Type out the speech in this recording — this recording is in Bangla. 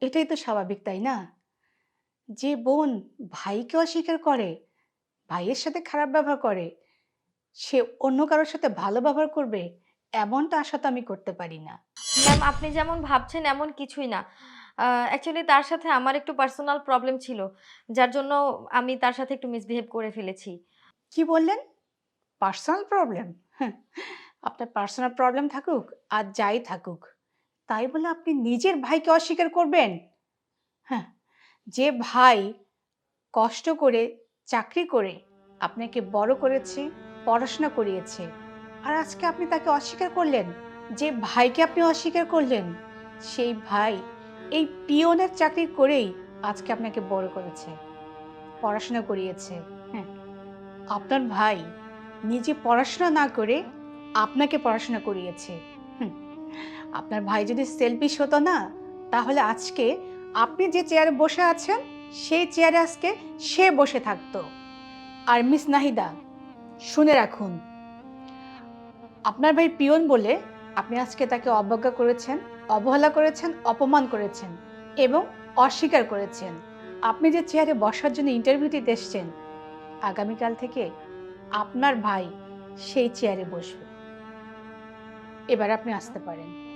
এটাই তো স্বাভাবিক তাই না? যে বোন ভাইকে অস্বীকার করে ভাইয়ের সাথে খারাপ ব্যবহার করে সে অন্য কারোর সাথে ভালো ব্যবহার করবে এমনটা আশা তো আমি করতে পারি না। ম্যাম আপনি যেমন ভাবছেন এমন কিছুই না। অ্যাকচুয়ালি তার সাথে আমার একটু পার্সোনাল প্রবলেম ছিল যার জন্য আমি তার সাথে একটু মিসবিহেভ করে ফেলেছি। কি বললেন? পার্সোনাল প্রবলেম আপনার পার্সোনাল প্রবলেম থাকুক আর যাই থাকুক। তাই বলে আপনি নিজের ভাইকে অস্বীকার করবেন? হ্যাঁ যে ভাই কষ্ট করে, চাকরি করে আপনাকে বড় করেছে, পড়াশোনা করিয়েছে, আর আজকে আপনি তাকে অস্বীকার করলেন, যে ভাইকে আপনি অস্বীকার করলেন, সেই ভাই এই পিওনের চাকরি করেই আজকে আপনাকে বড় করেছে, পড়াশোনা করিয়েছে হ্যাঁ। আপনার ভাই নিজে পড়াশোনা না করে আপনাকে পড়াশোনা করিয়েছে আপনার ভাই যদি সেলফিশ হতো না, তাহলে আজকে আপনি যে চেয়ারে বসে আছেন, সেই চেয়ারে আজকে সে বসে থাকতো। আর মিস নাহিদা, শুনে রাখুন, আপনার ভাই পিয়ন বলে আপনি আজকে তাকে অবজ্ঞা করেছেন, অবহেলা করেছেন, অপমান করেছেন এবং অস্বীকার করেছেন। আপনি যে চেয়ারে বসার জন্য ইন্টারভিউ দিতে এসছেন, আগামীকাল থেকে আপনার ভাই সেই চেয়ারে বসবে। এবার আপনি আসতে পারেন।